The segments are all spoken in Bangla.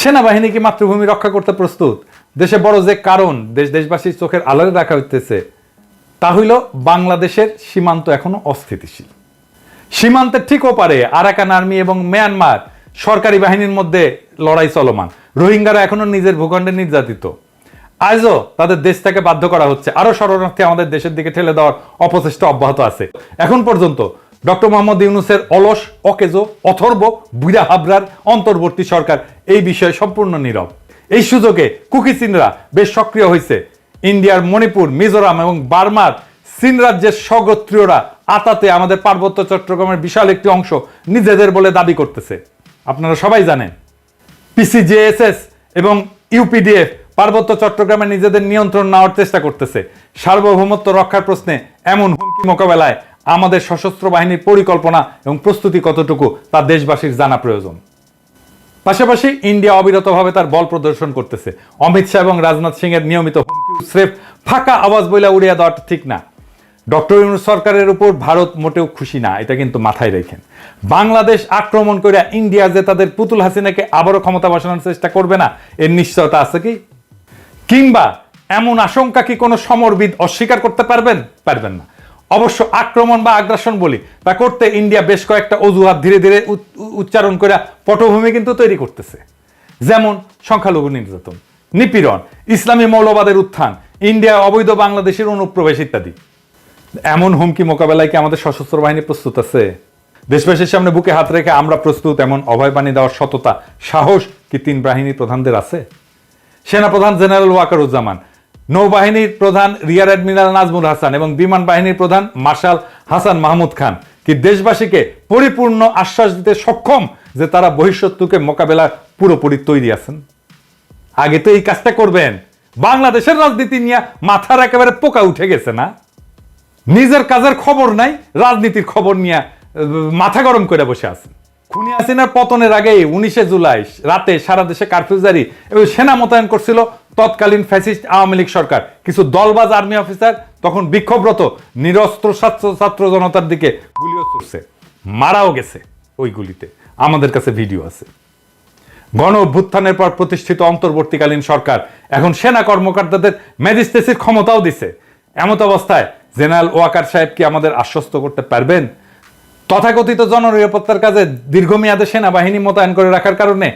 সেনাবাহিনী কি মাতৃভূমি রক্ষা করতে প্রস্তুত। দেশে বড় যে কারণ, দেশ দেশবাসীর চোখের আলোয় রাখা হইতেছে, তা হইল বাংলাদেশের সীমান্ত এখনও অস্থিতিশীল। সীমান্তের ঠিক ওপারে আরাকান আর্মি এবং মিয়ানমার সরকারি বাহিনীর মধ্যে লড়াই চলমান। রোহিঙ্গারা এখনও নিজের ভূখণ্ডে নির্যাতিত। আজও তাদের দেশ থেকে বাধ্য করা হচ্ছে। আরও শরণার্থী আমাদের দেশের দিকে ঠেলে দেওয়ার অপচেষ্টা অব্যাহত আছে। এখন পর্যন্ত ডক্টর মোহাম্মদ ইউনুসের অলস, অকেজো, অথর্ব বুড়া হাবরার অন্তর্বর্তী সরকার এই বিষয়ে সম্পূর্ণ নীরব। এই সুযোগে কুকি চীনরা বেশ সক্রিয় হয়েছে। ইন্ডিয়ার মণিপুর, মিজোরাম এবং বার্মার চীন রাজ্যের স্বগোত্রীয়রা আতাতে আমাদের পার্বত্য চট্টগ্রামের বিশাল একটি অংশ নিজেদের বলে দাবি করতেছে। আপনারা সবাই জানেন পিসিজেএসএস এবং ইউপিডিএফ পার্বত্য চট্টগ্রামে নিজেদের নিয়ন্ত্রণ নেওয়ার চেষ্টা করতেছে। সার্বভৌমত্ব রক্ষার প্রশ্নে এমন হুমকি মোকাবেলায় আমাদের সশস্ত্র বাহিনীর পরিকল্পনা এবং প্রস্তুতি কতটুকু তা দেশবাসীর জানা প্রয়োজন। পাশাপাশি ইন্ডিয়া অবিরতভাবে তার বল প্রদর্শন করতেছে। অমিত শাহ এবং রাজনাথ সিং এর নিয়মিত স্রেফ ফাঁকা আওয়াজ বইলা উড়িয়ে দেওয়াটা ঠিক না। ডক্টর ইউনুস সরকারের উপর ভারত মোটেও খুশি না, এটা কিন্তু মাথায় রেখেন। বাংলাদেশ আক্রমণ করে ইন্ডিয়া যে তাদের পুতুল হাসিনাকে আবারও ক্ষমতা বসানোর চেষ্টা করবে না, এর নিশ্চয়তা আছে কি? কিংবা এমন আশঙ্কা কি কোনো সমরবিদ অস্বীকার করতে পারবেন? পারবেন না। অবশ্য আক্রমণ বা আগ্রাসন বলি তা করতে ইন্ডিয়া বেশ কয়েকটা অজুহাত ধীরে ধীরে উচ্চারণ করে পটভূমি কিন্তু তৈরি করতেছে। যেমন সংখ্যালঘু নির্যাতন, নিপীড়ন, ইসলামী মৌলবাদের উত্থান, ইন্ডিয়া অবৈধ বাংলাদেশের অনুপ্রবেশ ইত্যাদি। এমন হুমকি মোকাবেলায় কি আমাদের সশস্ত্র বাহিনী প্রস্তুত আছে? দেশবাসীর সামনে বুকে হাত রেখে আমরা প্রস্তুত, এমন অভয় বাণী দেওয়ার সততা, সাহস কি তিন বাহিনীর প্রধানদের আছে? সেনাপ্রধান জেনারেল ওয়াকারুজ্জামান নৌবাহিনীর প্রধান রিয়ার অ্যাডমিরাল নাজমুল হাসান এবং বিমান বাহিনীর প্রধান মার্শাল হাসান মাহমুদ খান কি দেশবাসীকে পরিপূর্ণ আশ্বাস দিতে সক্ষম যে তারা বহিঃশত্রুকে মোকাবেলা পুরোপুরি তৈরি আছেন? আগে তো এই কাজটা করবেন। বাংলাদেশের রাজনীতি নিয়ে মাথার একেবারে পোকা উঠে গেছে না? নিজের কাজের খবর নাই, রাজনীতির খবর নিয়ে মাথা গরম করে বসে আছেন। খুনি হাসিনার পতনের আগে উনিশে জুলাই রাতে সারা দেশে কারফিউ জারি এবং সেনা মোতায়েন করছিল তৎকালীন ফ্যাসিস্ট আওয়ামী লীগ সরকার। কিছু দলবাজ আর্মি অফিসার তখন বিক্ষোভরত, নিরস্ত্র ছাত্র জনতার দিকে গুলিও ছুটছে মারাও গেছে ওই গুলিতে। আমাদের কাছে ভিডিও আছে। গণ অভ্যুত্থানের পর প্রতিষ্ঠিত অন্তর্বর্তীকালীন সরকার এখন সেনা কর্মকর্তাদের ম্যাজিস্ট্রেসির ক্ষমতাও দিছে। এমত অবস্থায় জেনারেল ওয়াকার সাহেব কি আমাদের আশ্বস্ত করতে পারবেন? তথাকথিত জননিরাপত্তার কাজে দীর্ঘমেয়াদে সেনাবাহিনী মোতায়েন করে রাখার কারণে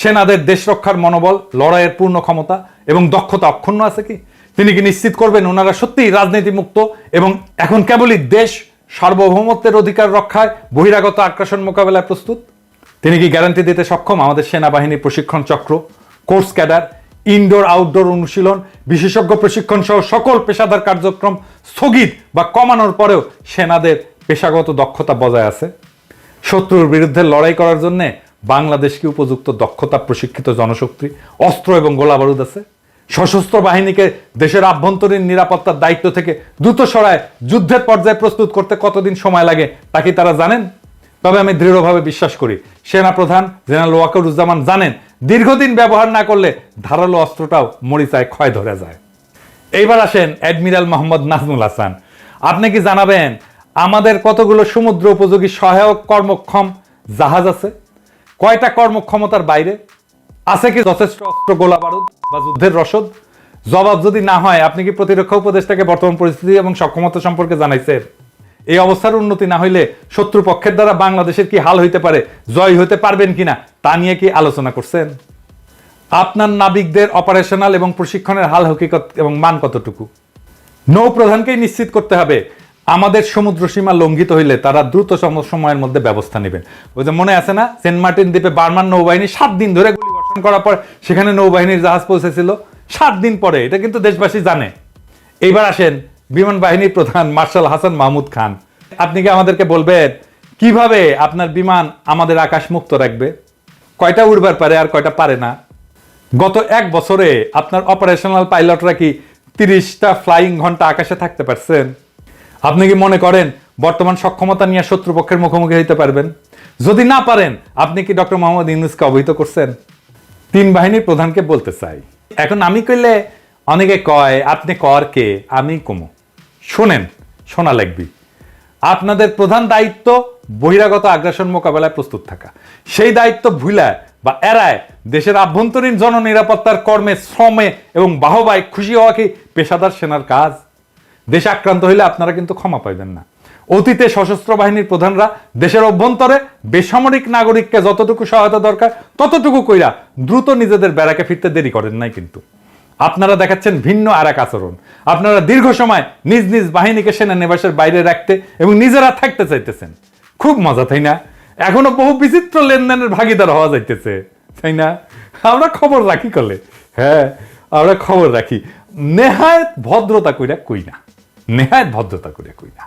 সেনাদের দেশ রক্ষার মনোবল, লড়াইয়ের পূর্ণ ক্ষমতা এবং দক্ষতা অক্ষুণ্ণ আছে কি? তিনি কি নিশ্চিত করবেন ওনারা সত্যিই রাজনীতি মুক্ত এবং এখন কেবলই দেশ সার্বভৌমত্বের অধিকার রক্ষায় বহিরাগত আগ্রাসন মোকাবেলায় প্রস্তুত? তিনি কি গ্যারান্টি দিতে সক্ষম আমাদের সেনাবাহিনীর প্রশিক্ষণ চক্র, কোর্স ক্যাডার, ইনডোর, আউটডোর অনুশীলন, বিশেষজ্ঞ প্রশিক্ষণ সহ সকল পেশাদার কার্যক্রম স্থগিত বা কমানোর পরেও সেনাদের পেশাগত দক্ষতা বজায় আছে। শত্রুর বিরুদ্ধে লড়াই করার জন্য বাংলাদেশকে উপযুক্ত দক্ষতা, প্রশিক্ষিত জনশক্তি, অস্ত্র এবং গোলাবারুদ আছে। সশস্ত্র বাহিনীকে দেশের আভ্যন্তরীণ নিরাপত্তার দায়িত্ব থেকে দ্রুত সরায় যুদ্ধের পর্যায়ে প্রস্তুত করতে কতদিন সময় লাগে তা কি তারা জানেন? তবে আমি দৃঢ়ভাবে বিশ্বাস করি, সেনাপ্রধান জেনারেল ওয়াকারুজ্জামান জানেন, দীর্ঘদিন ব্যবহার না করলে ধারালো অস্ত্রটাও মরিচায় ক্ষয় ধরে যায়। এইবার আসেন অ্যাডমিরাল মোহাম্মদ নাজমুল হাসান। আপনি কি জানাবেন আমাদের কতগুলো সমুদ্র উপযোগী সহায়ক কর্মক্ষম জাহাজ আছে? কয়টা কর্মক্ষমতার বাইরে? আছে কি যথেষ্ট অস্ত্র, গোলা বারুদ বা যুদ্ধের রসদ? জবাব যদি না হয়, আপনি কি প্রতিরক্ষা উপদেষ্টাকে বর্তমান পরিস্থিতি এবং সক্ষমতা সম্পর্কে জানাইছেন? এই অবস্থার উন্নতি না হইলে শত্রুপক্ষের দ্বারা বাংলাদেশের কি হাল হইতে পারে, জয় হইতে পারবেন কিনা, তা নিয়ে কি আলোচনা করছেন? আপনার নাবিকদের অপারেশনাল এবং প্রশিক্ষণের হাল হকিকত এবং মান কতটুকু? নৌ প্রধানকেই নিশ্চিত করতে হবে আমাদের সমুদ্র সীমা লঙ্ঘিত হইলে তারা দ্রুত সময়ের মধ্যে ব্যবস্থা নেবেন। ওই যে মনে আছে না? সেন্ট মার্টিন দ্বীপে বার্মান নৌবাহিনী সাত দিন ধরে গুলি বর্ষণ করার পর সেখানে নৌবাহিনীর জাহাজ পৌঁছেছিল। সাত দিন পরে, এটা কিন্তু দেশবাসী জানে। এইবার আসেন বিমান বাহিনীর প্রধান মার্শাল হাসান মাহমুদ খান। আপনি কি আমাদেরকে বলবেন, কীভাবে আপনার বিমান আমাদের আকাশ মুক্ত রাখবে? কয়টা উড়বার পারে আর কয়টা পারে না? গত এক বছরে আপনার অপারেশনাল পাইলটরা কি তিরিশটা ফ্লাইং ঘণ্টা আকাশে থাকতে পারছেন? আপনি কি মনে করেন বর্তমান সক্ষমতা নিয়ে শত্রুপক্ষের মুখোমুখি হইতে পারবেন? যদি না পারেন, আপনি কি ডক্টর মোহাম্মদ ইউনুসকে অবহিত করছেন? তিন বাহিনীর প্রধানকে বলতে চাই। এখন আমি কইলে অনেকে কয়, আপনি কর কে? আমি কমো। শোনেন শোনা লাগবি। আপনাদের প্রধান দায়িত্ব বহিরাগত আগ্রাসন মোকাবেলায় প্রস্তুত থাকা। সেই দায়িত্ব ভুলা বা এড়ায় দেশের আভ্যন্তরীণ জননিরাপত্তার কর্মে শ্রমে এবং বাহবায় খুশি হওয়া কি পেশাদার সেনার কাজ? দেশ আক্রান্ত হইলে আপনারা কিন্তু ক্ষমা পাইবেন না। অতীতে সশস্ত্র বাহিনীর প্রধানরা দেশের অভ্যন্তরে বেসামরিক নাগরিককে যতটুকু সহায়তা দরকার, ততটুকু কইরা দ্রুত নিজেদের বেড়াকে ফিরতে দেরি করেন নাই কিন্তু। আপনারা দেখাচ্ছেন ভিন্ন আর এক আচরণ। আপনারা দীর্ঘ সময় নিজ নিজ বাহিনীকে সেনানিবাসের বাইরে রাখতে এবং নিজেরা থাকতে চাইতেছেন। খুব মজা, তাই না? এখনও বহু বিচিত্র লেনদেনের ভাগিদার হওয়া যাইতেছে, তাই না? আমরা খবর রাখি কলে। হ্যাঁ আমরা খবর রাখি। নেহায়ত ভদ্রতা কইরা কই না। নেহায়ত ভদ্রতা কইরা কই না।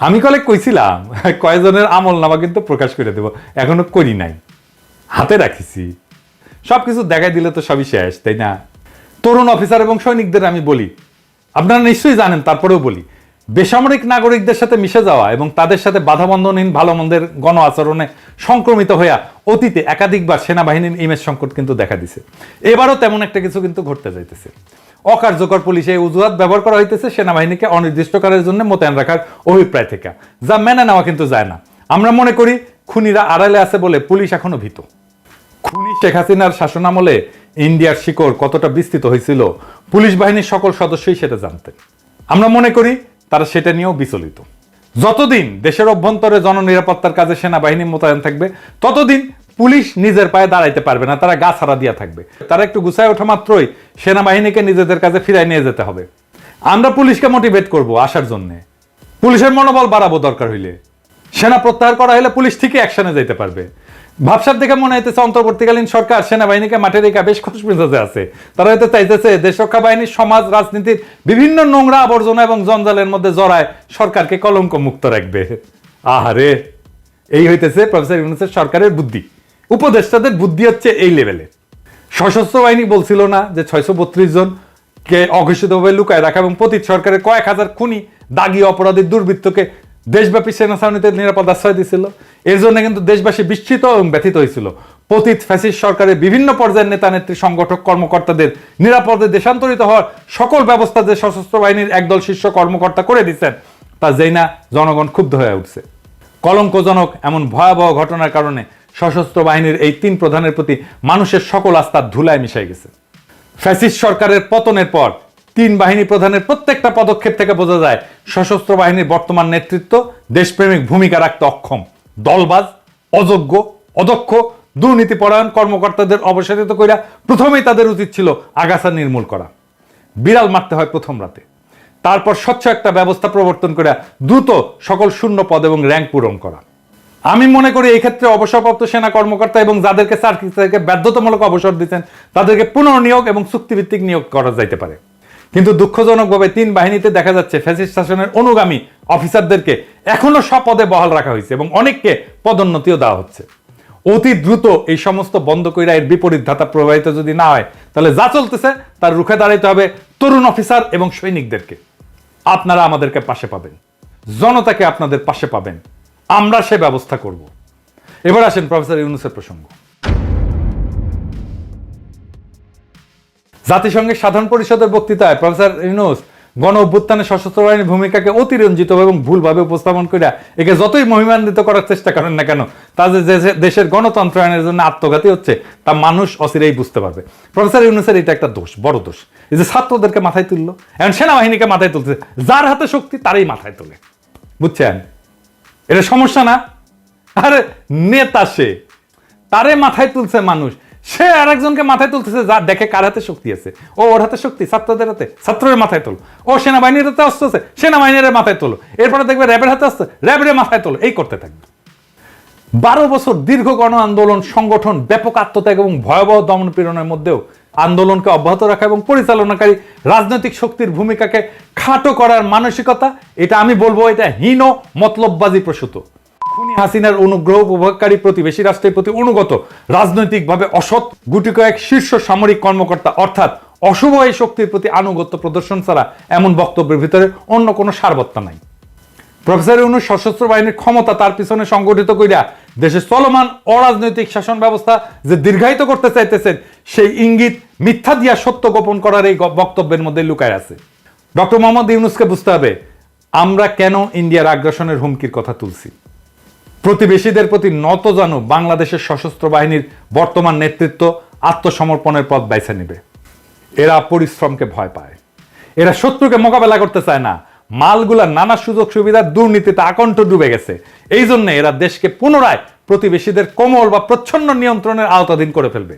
আমি কলে কইছিলাম কয়েকজনের আমল নামা কিন্তু প্রকাশ করে দেব, এখনও করি নাই। হাতে রাখিছি। সবকিছু দেখাই দিলে তো সবই শেষ, তাই না? তরুণ অফিসার এবং সৈনিকদের আমি বলি। আপনারা নিশ্চয়ই জানেন, তারপরেও বলি। বেসামরিক নাগরিকদের সাথে মিশে যাওয়া এবং তাদের সাথে বাধাবন্ধনহীন ভালো মন্দের গণ আচরণে সংক্রমিত হইয়া অতীতে একাধিকবার সেনাবাহিনীর ইমেজ সংকট কিন্তু দেখা দিছে। এবারও তেমন একটা কিছু কিন্তু ঘটতে যাইতেছে। অকার্যকর পুলিশে অজুহাত ব্যবহার করা হইতেছে সেনাবাহিনীকে অনির্দিষ্টকালের জন্য মোতায়েন রাখার অভিপ্রায় থেকে। যা মেনে নেওয়া কিন্তু যায় না। আমরা মনে করি খুনিরা আড়ালে আছে বলে পুলিশ এখনও ভীত। খুনি শেখ হাসিনার শাসনামলে ইন্ডিয়ার শিকড় কতটা বিস্তৃত হয়েছিল, পুলিশ বাহিনীর সকল সদস্যই সেটা জানতেন। আমরা মনে করি তারা সেটা নিয়েও বিচলিত। যতদিন দেশের অভ্যন্তরে জননিরাপত্তার কাজে সেনাবাহিনী মোতায়েন থাকবে, ততদিন পুলিশ নিজের পায়ে দাঁড়াইতে পারবে না, তারা গা ছাড়া দিয়া থাকবে। তারা একটু গুছায় ওঠা মাত্রই সেনাবাহিনীকে নিজেদের কাছে ফিরাই নিয়ে যেতে হবে। আমরা পুলিশকে মোটিভেট করব আসার জন্যে। পুলিশের মনোবল বাড়াবো দরকার হইলে। সেনা প্রত্যাহার করা হলে পুলিশ ঠিকই অ্যাকশনে যেতে পারবে। ভাবসাব দেখে মনে হইতেছে, অন্তর্বর্তীকালীন সরকার সেনাবাহিনীকে মাঠে রেখা বেশ খুশ মেজাজে আছে। তারা হয়তো চাইতেছে, দেশ রক্ষা বাহিনী, সমাজ, রাজনীতির বিভিন্ন নোংরা আবর্জনা এবং জঞ্জালের মধ্যে জড়ায় সরকারকে কলঙ্ক মুক্ত রাখবে। আহারে, এই হইতেছে প্রফেসর ইউনুসের সরকারের বুদ্ধি। উপদেষ্টাদের বুদ্ধি হচ্ছে এই লেভেলে। সশস্ত্র বাহিনী বলছিল না যে ছয়শো বত্রিশ জন কে অঘোষিতভাবে লুকায় রাখা এবং প্রতি সরকারের কয়েক হাজার খুনি দাগি অপরাধী দুর্বৃত্তকে দেশব্যাপী সেনা ছাউনিতে নিরাপদ আশ্রয় দিছিল এর জন্য কিন্তু দেশবাসী বিস্মিত এবং ব্যথিত হয়েছিল। পতিত ফ্যাসিস্ট সরকারের বিভিন্ন পর্যায়ের নেতা, নেত্রী, সংগঠক, কর্মকর্তাদের নিরাপদে দেশান্তরিত হওয়ার সকল ব্যবস্থা যে সশস্ত্র বাহিনীর একদল শীর্ষ কর্মকর্তা করে দিচ্ছেন তা যেই না জনগণ ক্ষুব্ধ হয়ে উঠছে। কলঙ্কজনক এমন ভয়াবহ ঘটনার কারণে সশস্ত্র বাহিনীর এই তিন প্রধানের প্রতি মানুষের সকল আস্থা ধুলায় মিশে গেছে। ফ্যাসিস্ট সরকারের পতনের পর তিন বাহিনী প্রধানের প্রত্যেকটা পদক্ষেপ থেকে বোঝা যায়, সশস্ত্র বাহিনীর বর্তমান নেতৃত্ব দেশপ্রেমিক ভূমিকা রাখতে অক্ষম। দলবাজ, অযোগ্য, অদক্ষ, দুর্নীতিপরায়ণ কর্মকর্তাদের অবসারিত কইরা প্রথমেই তাদের উচিত ছিল আগাছা নির্মূল করা। বিড়াল মারতে হয় প্রথম রাতে। তারপর স্বচ্ছ একটা ব্যবস্থা প্রবর্তন করে দ্রুত সকল শূন্য পদ এবং র্যাঙ্ক পূরণ করা। আমি মনে করি এই ক্ষেত্রে অবসরপ্রাপ্ত সেনা কর্মকর্তা এবং যাদেরকে চাকরি থেকে বাধ্যতামূলক অবসর দিচ্ছেন, তাদেরকে পুনর্নিয়োগ এবং চুক্তিভিত্তিক নিয়োগ করা যাইতে পারে। কিন্তু দুঃখজনকভাবে তিন বাহিনীতে দেখা যাচ্ছে ফ্যাসিস্ট শাসনের অনুগামী অফিসারদেরকে এখনও সব পদে বহাল রাখা হয়েছে এবং অনেককে পদোন্নতিও দেওয়া হচ্ছে। অতি দ্রুত এই সমস্ত বন্ধ কইরা এর বিপরীত ধাতা প্রবাহিত যদি না হয়, তাহলে যা চলতেছে তার রুখে দাঁড়াইতে হবে তরুণ অফিসার এবং সৈনিকদেরকে। আপনারা আমাদেরকে পাশে পাবেন। জনতাকে আপনাদের পাশে পাবেন। আমরা সে ব্যবস্থা করব। এবার আসেন প্রফেসর ইউনুসের প্রসঙ্গ। জাতিসংঘের সাধারণ পরিষদের বক্তৃতায় প্রফেসর ইউনুস গণ অভ্যুত্থানে সশস্ত্র বাহিনীর ভূমিকাকে অতিরঞ্জিত এবং ভুলভাবে উপস্থাপন করে একে যতই মহিমান্বিত করার চেষ্টা করেন না কেন, তা যে দেশের গণতন্ত্রায়নের জন্য আত্মঘাতী হচ্ছে, তা মানুষ অচিরেই বুঝতে পারবে। প্রফেসর ইউনুসের এটা একটা দোষ, বড় দোষ। এই যে ছাত্রদেরকে মাথায় তুললো, এখন সেনাবাহিনীকে মাথায় তুলছে যার হাতে শক্তি তারই মাথায় তোলে। বুঝছেন? এটা সমস্যা না? আরে, নেতা সে। তারে মাথায় তুলছে মানুষ। সে আরেকজনকে মাথায় তুলতেছে যা দেখে কার হাতে শক্তি আছে? ও ওর হাতে শক্তি, ছাত্রদের হাতে? ছাত্রের মাথায় তোলো। ও সেনাবাহিনীর হাতে অস্ত্র আছে সেনাবাহিনীর মাথায় তোলো। এরপরে দেখবে র্যাবের হাতে আসছে র্যাবের মাথায় তোলো। এই করতে থাকবে। বারো বছর দীর্ঘ গণ আন্দোলন, সংগঠন, ব্যাপক আত্মত্যাগ এবং ভয়াবহ দমন পীড়নের মধ্যেও আন্দোলনকে অব্যাহত রাখা এবং পরিচালনাকারী রাজনৈতিক শক্তির ভূমিকাকে খাটো করার মানসিকতা, এটা আমি বলব, এটা হীন মতলববাজি প্রসূত। খুনি হাসিনার অনুগ্রহ উপভোগকারী প্রতিবেশী রাষ্ট্রের প্রতি অনুগত, রাজনৈতিকভাবে অসৎ, গুটি কয়েক শীর্ষ সামরিক কর্মকর্তা, অর্থাৎ অশুভ এই শক্তির প্রতি আনুগত্য প্রদর্শন ছাড়া এমন বক্তব্যের ভিতরে অন্য কোনো সারবত্তা নাই। প্রফেসর ইউনুস সশস্ত্র বাহিনীর ক্ষমতা তার পিছনে সংগঠিত কইরা দেশের চলমান অরাজনৈতিক শাসন ব্যবস্থা যে দীর্ঘায়িত করতে চাইতেছেন, সেই ইঙ্গিত মিথ্যা দিয়া সত্য গোপন করার এই বক্তব্যের মধ্যে লুকায় আছে। ডক্টর মোহাম্মদ ইউনুসকে বুঝতে হবে, আমরা কেন ইন্ডিয়ার আগ্রাসনের হুমকির কথা তুলছি? প্রতিবেশীদের প্রতি নত জানু বাংলাদেশের সশস্ত্র বাহিনীর বর্তমান নেতৃত্ব আত্মসমর্পণের পথ বেছে নেবে। এরা পরিশ্রমকে ভয় পায়। এরা শত্রুকে মোকাবেলা করতে চায় না। মালগুলার নানা সুযোগ সুবিধা দুর্নীতিতে আকণ্ঠ ডুবে গেছে। এই জন্য এরা দেশকে পুনরায় প্রতিবেশীদের কোমল বা প্রচ্ছন্ন নিয়ন্ত্রণের আওতাধীন করে ফেলবে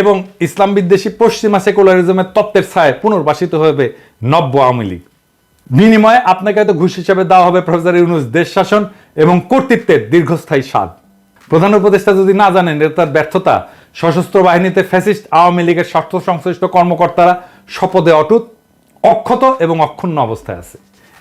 এবং ইসলাম বিদ্বেষী পশ্চিমা সেকুলারিজমের তত্ত্বের ছায় পুনর্বাসিত হবে নব্য আওয়ামী লীগ। বিনিময়ে আপনাকে হয়তো ঘুষ হিসেবে দেওয়া হবে প্রফেসর ইউনুস দেশ শাসন এবং কর্তৃত্বের দীর্ঘস্থায়ী স্বাদ। প্রধান উপদেষ্টা যদি না জানেন এটা তার ব্যর্থতা। সশস্ত্র বাহিনীতে ফ্যাসিস্ট আওয়ামী লীগের স্বার্থ সংশ্লিষ্ট কর্মকর্তারা শপথে অটুট, অক্ষত এবং অক্ষুণ্ণ অবস্থায় আছে।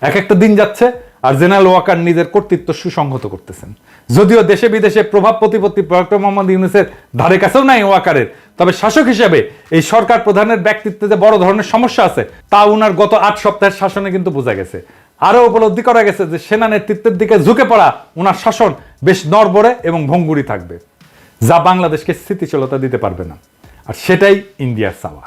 এক একটা দিন যাচ্ছে আর জেনারেল ওয়াকার নিজের কর্তৃত্ব সুসংহত করতেছেন। যদিও দেশে বিদেশে প্রভাব প্রতিপত্তি প্রয়াক্ট মোহাম্মদ ইউনুসের ধারে কাছেও নাই ওয়াকারের, তবে শাসক হিসেবে এই সরকার প্রধানের ব্যক্তিত্বে যে বড় ধরনের সমস্যা আছে, তা উনার গত আট সপ্তাহের শাসনে কিন্তু বোঝা গেছে। আরও উপলব্ধি করা গেছে যে সেনা নেতৃত্বের দিকে ঝুঁকে পড়া উনার শাসন বেশ নড়বড়ে এবং ভঙ্গুরি থাকবে, যা বাংলাদেশকে স্থিতিশীলতা দিতে পারবে না। আর সেটাই ইন্ডিয়ার চাওয়া।